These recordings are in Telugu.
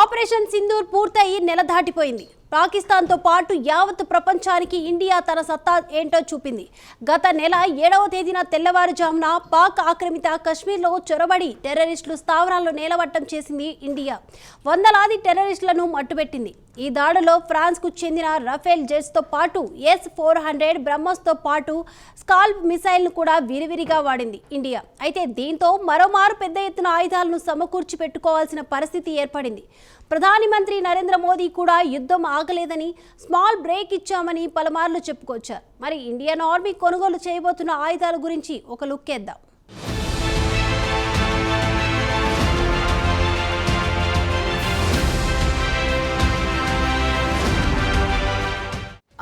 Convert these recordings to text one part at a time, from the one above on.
ఆపరేషన్ సింధూర్ పూర్తయి నెల దాటిపోయింది. పాకిస్తాన్తో పాటు యావత్ ప్రపంచానికి ఇండియా తన సత్తా ఏంటో చూపింది. గత నెల ఏడవ తేదీన తెల్లవారుజామున పాక్ ఆక్రమిత కశ్మీర్లో చొరబడి టెర్రరిస్టులు స్థావరాల్లో నేలవట్టం చేసింది ఇండియా. వందలాది టెర్రరిస్టులను మట్టుబెట్టింది. ఈ దాడిలో ఫ్రాన్స్కు చెందిన రఫేల్ జెట్స్తో పాటు ఎస్ ఫోర్ హండ్రెడ్ బ్రహ్మస్తో పాటు స్కాల్ప్ మిసైల్ను కూడా విరివిరిగా వాడింది ఇండియా. అయితే దీంతో మరోమారు పెద్ద ఎత్తున ఆయుధాలను సమకూర్చి పెట్టుకోవాల్సిన పరిస్థితి ఏర్పడింది. ప్రధాని మంత్రి నరేంద్ర మోదీ కూడా యుద్ధం ఆగలేదని స్మాల్ బ్రేక్ ఇచ్చామని పలుమార్లు చెప్పుకొచ్చారు. మరి ఇండియన్ ఆర్మీ కొనుగోలు చేయబోతున్న ఆయుధాల గురించి ఒక లుక్ వేద్దాం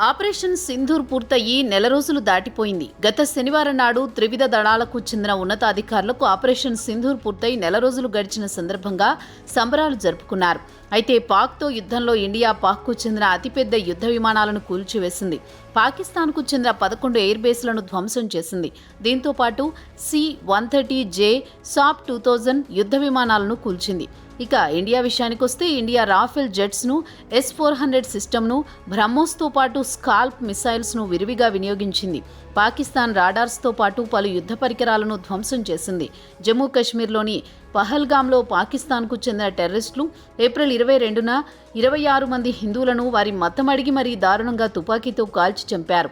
ఆపరేషన్ సింధూర్ పూర్తయి నెల రోజులు దాటిపోయింది. గత శనివారం నాడు త్రివిధ దళాలకు చెందిన ఉన్నతాధికారులకు ఆపరేషన్ సింధూర్ పూర్తయి నెల రోజులు గడిచిన సందర్భంగా సంబరాలు జరుపుకున్నారు. అయితే పాక్తో యుద్ధంలో ఇండియా పాక్కు చెందిన అతిపెద్ద యుద్ధ విమానాలను కూల్చివేసింది. పాకిస్తాన్కు చెందిన పదకొండు ఎయిర్ బేస్లను ధ్వంసం చేసింది. దీంతో పాటు C one thirty J Saab two thousand యుద్ధ విమానాలను కూల్చింది. ఇక ఇండియా విషయానికొస్తే ఇండియా రాఫెల్ జెట్స్ను ఎస్ ఫోర్ హండ్రెడ్ సిస్టమ్ను బ్రహ్మోస్తో పాటు స్కాల్ప్ మిసైల్స్ను విరివిగా వినియోగించింది. పాకిస్తాన్ రాడార్స్తో పాటు పలు యుద్ధ పరికరాలను ధ్వంసం చేసింది. జమ్మూ కాశ్మీర్లోని పహల్గామ్లో పాకిస్తాన్కు చెందిన టెర్రరిస్టులు ఏప్రిల్ ఇరవై రెండున ఇరవై ఆరు మంది హిందువులను వారి మతం అడిగి మరీ దారుణంగా తుపాకీతో కాల్చి చంపారు.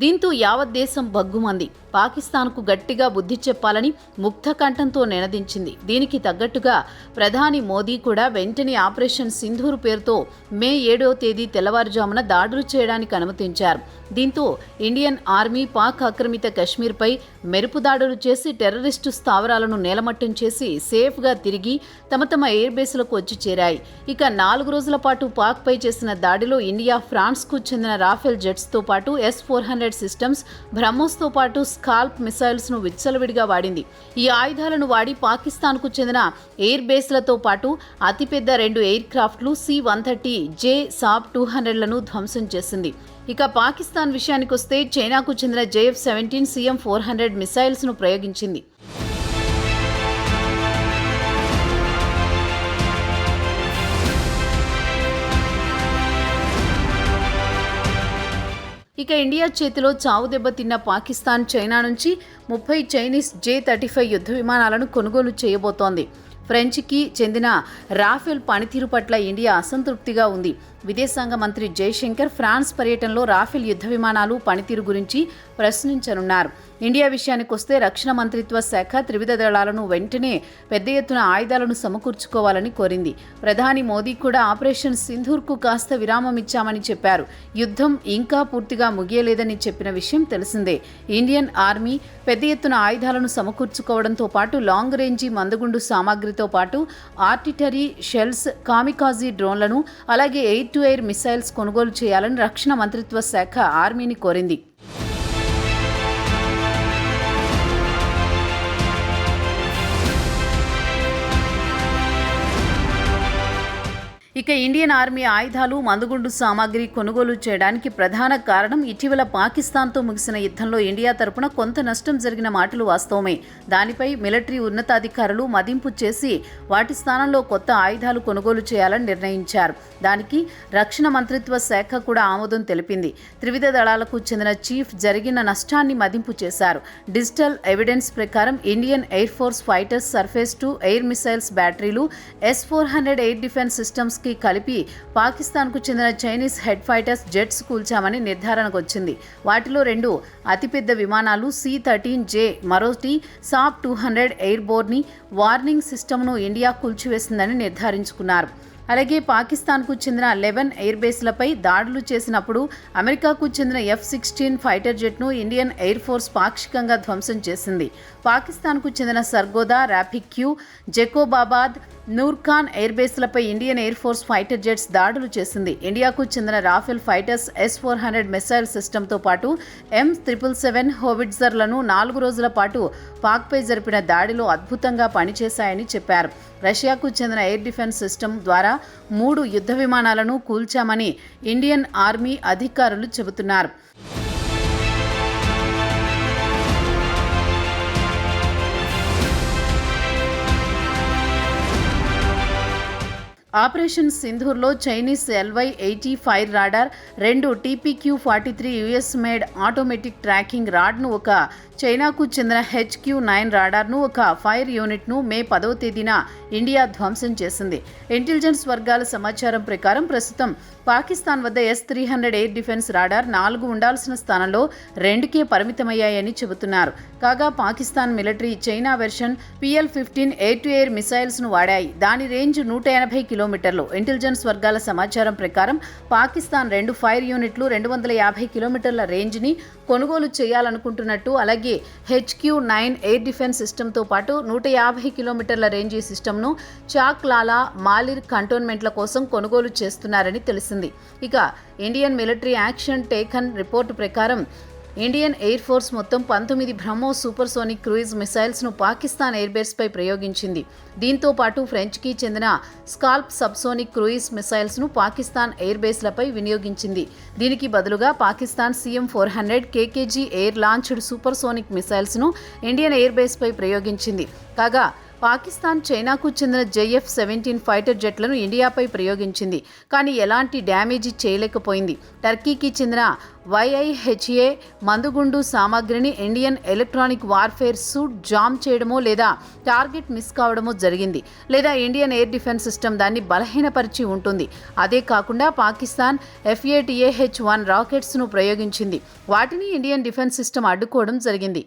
దీంతో యావత్ దేశం బగ్గుమంది పాకిస్తాన్కు గట్టిగా బుద్ధి చెప్పాలని ముక్త కంఠంతో నినదించింది. దీనికి తగ్గట్టుగా ప్రధాని మోదీ కూడా వెంటనే ఆపరేషన్ సింధూర్ పేరుతో మే ఏడో తేదీ తెల్లవారుజామున దాడులు చేయడానికి అనుమతించారు. దీంతో ఇండియన్ ఆర్మీ పాక్ ఆక్రమిత కశ్మీర్పై మెరుపు దాడులు చేసి టెర్రరిస్టు స్థావరాలను నేలమట్టం చేసి సేఫ్గా తిరిగి తమ తమ ఎయిర్ బేస్లకు వచ్చి చేరాయి. ఇక నాలుగు రోజుల పాటు పాక్పై చేసిన దాడిలో ఇండియా ఫ్రాన్స్కు చెందిన రాఫెల్ జెట్స్తో పాటు ఎస్ ఫోర్ హండ్రెడ్ సిస్టమ్స్ బ్రహ్మోస్తో పాటు స్కాల్ప్ మిసైల్స్ను విచ్చలవిడిగా వాడింది. ఈ ఆయుధాలను వాడి పాకిస్తాన్కు చెందిన ఎయిర్ బేస్లతో పాటు అతిపెద్ద రెండు ఎయిర్ క్రాఫ్ట్లు C one thirty J Saab two హండ్రెడ్లను ధ్వంసం చేసింది. ఇక పాకిస్తాన్ విషయానికొస్తే చైనాకు చెందిన JF seventeen CM four hundred మిసైల్స్ను ప్రయోగించింది. ఇక ఇండియా చేతిలో చావు దెబ్బతిన్న పాకిస్తాన్ చైనా నుంచి ముప్పై చైనీస్ జే థర్టీ ఫైవ్ యుద్ధ విమానాలను కొనుగోలు చేయబోతోంది. ఫ్రెంచ్కి చెందిన రాఫెల్ పనితీరు పట్ల ఇండియా అసంతృప్తిగా ఉంది. విదేశాంగ మంత్రి జైశంకర్ ఫ్రాన్స్ పర్యటనలో రాఫెల్ యుద్ధ విమానాలు పనితీరు గురించి ప్రశ్నించనున్నారు. ఇండియా విషయానికి వస్తే రక్షణ మంత్రిత్వ శాఖ త్రివిధ దళాలను వెంటనే పెద్ద ఎత్తున ఆయుధాలను సమకూర్చుకోవాలని కోరింది. ప్రధాని మోదీ కూడా ఆపరేషన్ సింధూర్కు కాస్త విరామం ఇచ్చామని చెప్పారు. యుద్ధం ఇంకా పూర్తిగా ముగియలేదని చెప్పిన విషయం తెలిసిందే. ఇండియన్ ఆర్మీ పెద్ద ఎత్తున ఆయుధాలను సమకూర్చుకోవడంతో పాటు లాంగ్ రేంజి మందుగుండు సామాగ్రితో పాటు ఆర్టిటరీ షెల్స్ కామికాజీ డ్రోన్లను అలాగే ఎయిర్ టు ఎయిర్ మిసైల్స్ కొనుగోలు చేయాలని రక్షణ మంత్రిత్వ శాఖ ఆర్మీని కోరింది. ఇక ఇండియన్ ఆర్మీ ఆయుధాలు మందుగుండు సామాగ్రి కొనుగోలు చేయడానికి ప్రధాన కారణం ఇటీవల పాకిస్తాన్తో ముగిసిన యుద్ధంలో ఇండియా తరపున కొంత నష్టం జరిగిన మాటలు వాస్తవమే. దానిపై మిలిటరీ ఉన్నతాధికారులు మదింపు చేసి వాటి స్థానంలో కొత్త ఆయుధాలు కొనుగోలు చేయాలని నిర్ణయించారు. దానికి రక్షణ మంత్రిత్వ శాఖ కూడా ఆమోదం తెలిపింది. త్రివిధ దళాలకు చెందిన చీఫ్ జరిగిన నష్టాన్ని మదింపు చేశారు. డిజిటల్ ఎవిడెన్స్ ప్రకారం Indian air force fighters surface to air missiles బ్యాటరీలు S four hundred air defence సిస్టమ్స్కి కలిపి పాకిస్తాన్కు చెందిన చైనీస్ హెడ్ ఫైటర్స్ జెట్స్ కూల్చామని నిర్ధారణకు వచ్చింది వాటిలో రెండు అతిపెద్ద విమానాలు సి థర్టీన్ జే మరోటి Saab two hundred airborne warning సిస్టమ్ను ఇండియా కూల్చివేసిందని నిర్ధారించుకున్నారు. అలాగే పాకిస్తాన్కు చెందిన లెవెన్ ఎయిర్ బేస్లపై దాడులు చేసినప్పుడు అమెరికాకు చెందిన ఎఫ్ సిక్స్టీన్ ఫైటర్ జెట్ను ఇండియన్ ఎయిర్ ఫోర్స్ పాక్షికంగా ధ్వంసం చేసింది. పాకిస్తాన్కు చెందిన Sargodha Rafiqui Jacobabad Nur Khan air బేస్లపై Indian air force fighter jets దాడులు చేసింది. ఇండియాకు చెందిన Rafale fighters S four hundred missile సిస్టమ్తో పాటు ఎం త్రిపుల్ సెవెన్ హోవిట్జర్లను నాలుగు రోజుల పాటు పాక్పై జరిపిన దాడిలో అద్భుతంగా పనిచేశాయని చెప్పారు. రష్యాకు చెందిన ఎయిర్ డిఫెన్స్ సిస్టమ్ ద్వారా మూడు యుద్ధ విమానాలను కూల్చామని ఇండియన్ ఆర్మీ అధికారులు చెబుతున్నారు. Operation సింధూర్లో Chinese LY eighty fire radar రెండు TPQ forty three US made automatic tracking రాడ్ను ఒక చైనాకు చెందిన హెచ్క్యూ నైన్ రాడార్ను ఒక ఫైర్ యూనిట్ను మే పదవ తేదీన ఇండియా ధ్వంసం చేసింది. ఇంటెలిజెన్స్ వర్గాల సమాచారం ప్రకారం ప్రస్తుతం పాకిస్తాన్ వద్ద S three hundred air defence radar నాలుగు ఉండాల్సిన స్థానంలో రెండుకే పరిమితమయ్యాయని చెబుతున్నారు. కాగా Pakistan military China version PL fifteen air to air మిసైల్స్ను వాడాయి. దాని రేంజ్ నూట ఎనభై కిలోమీటర్లు. ఇంటెలిజెన్స్ వర్గాల సమాచారం ప్రకారం పాకిస్తాన్ రెండు ఫైర్ యూనిట్లు రెండు వందల యాభై కిలోమీటర్ల రేంజ్ని కొనుగోలు చేయాలనుకుంటున్నట్టు అలాగే హెచ్క్యూ నైన్ ఎయిర్ డిఫెన్స్ సిస్టమ్తో పాటు నూట యాభై కిలోమీటర్ల రేంజ్ సిస్టమ్ను చాక్లాలా మాలిర్ కంటోన్మెంట్ల కోసం కొనుగోలు చేస్తున్నారని తెలిసింది. ఇక Indian military action taken report ప్రకారం ఇండియన్ ఎయిర్ ఫోర్స్ మొత్తం పంతొమ్మిది బ్రహ్మోస్ సూపర్సోనిక్ క్రూయిజ్ మిసైల్స్ను పాకిస్తాన్ ఎయిర్బేస్పై ప్రయోగించింది. దీంతో పాటు ఫ్రెంచ్కి చెందిన స్కాల్ప్ సబ్సోనిక్ క్రూయిజ్ మిసైల్స్ను పాకిస్తాన్ ఎయిర్బేస్లపై వినియోగించింది. దీనికి బదులుగా Pakistan CM four hundred KKG air launched supersonic మిసైల్స్ను Indian ఎయిర్బేస్పై ప్రయోగించింది. కాగా పాకిస్తాన్ చైనాకు చెందిన జేఎఫ్ సెవెంటీన్ ఫైటర్ జెట్లను ఇండియాపై ప్రయోగించింది. కానీ ఎలాంటి డ్యామేజీ చేయలేకపోయింది. టర్కీకి చెందిన వైఐహెచ్ఏ మందుగుండు సామాగ్రిని Indian electronic warfare suite jam చేయడమో లేదా టార్గెట్ మిస్ కావడమో జరిగింది. లేదా ఇండియన్ ఎయిర్ డిఫెన్స్ సిస్టమ్ దాన్ని బలహీనపరిచి ఉంటుంది. అదే కాకుండా పాకిస్తాన్ ఎఫ్ఏటిఏహెచ్ వన్ రాకెట్స్ను ప్రయోగించింది. వాటిని ఇండియన్ డిఫెన్స్ సిస్టమ్ అడ్డుకోవడం జరిగింది.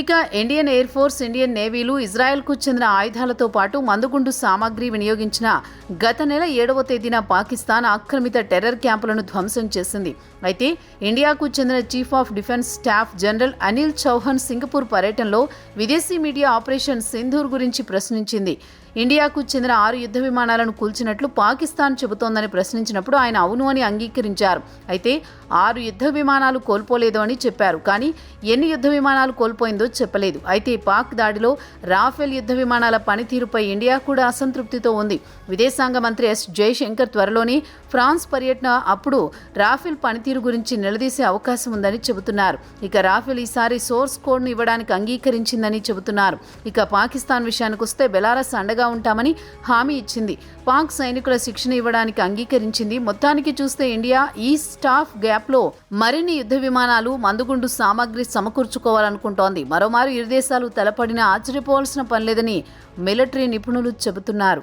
ఇక ఇండియన్ ఎయిర్ ఫోర్స్ ఇండియన్ నేవీలు ఇజ్రాయెల్కు చెందిన ఆయుధాలతో పాటు మందుగుండు సామాగ్రి వినియోగించిన గత నెల ఏడవ తేదీన పాకిస్తాన్ ఆక్రమిత టెర్రర్ క్యాంపులను ధ్వంసం చేసింది. అయితే ఇండియాకు చెందిన chief of defence staff general Anil Chauhan Singapore పర్యటనలో విదేశీ మీడియా ఆపరేషన్ సింధూర్ గురించి ప్రశ్నించింది. ఇండియాకు చెందిన ఆరు యుద్ధ విమానాలను కూల్చినట్లు పాకిస్తాన్ చెబుతోందని ప్రశ్నించినప్పుడు ఆయన అవును అని అంగీకరించారు. అయితే ఆరు యుద్ధ విమానాలు కోల్పోలేదు అని చెప్పారు. కానీ ఎన్ని యుద్ధ విమానాలు కోల్పోయిందో చెప్పలేదు. అయితే పాక్ దాడిలో రాఫెల్ యుద్ధ విమానాల పనితీరుపై ఇండియా కూడా అసంతృప్తితో ఉంది. విదేశాంగ మంత్రి ఎస్. జయశంకర్ త్వరలోని ఫ్రాన్స్ పర్యటన అప్పుడు రాఫెల్ పనితీరు గురించి నిలదీసే అవకాశం ఉందని చెబుతున్నారు. ఇక రాఫెల్ ఈసారి సోర్స్ కోడ్ను ఇవ్వడానికి అంగీకరించిందని చెబుతున్నారు. ఇక పాకిస్తాన్ విషయానికి వస్తే బెలారస్ అండగా ఉంటామని హామీ ఇచ్చింది. పాక్ సైనికుల శిక్షణ ఇవ్వడానికి అంగీకరించింది. మొత్తానికి చూస్తే ఇండియా ఈ స్టాఫ్ గ్యాప్లో మరిన్ని యుద్ధ విమానాలు మందుగుండు సామాగ్రి సమకూర్చుకోవాలనుకుంటోంది. మరోమారు ఇరు దేశాలు తలపడినా ఆశ్చర్యపోవాల్సిన పనిలేదని మిలిటరీ నిపుణులు చెబుతున్నారు.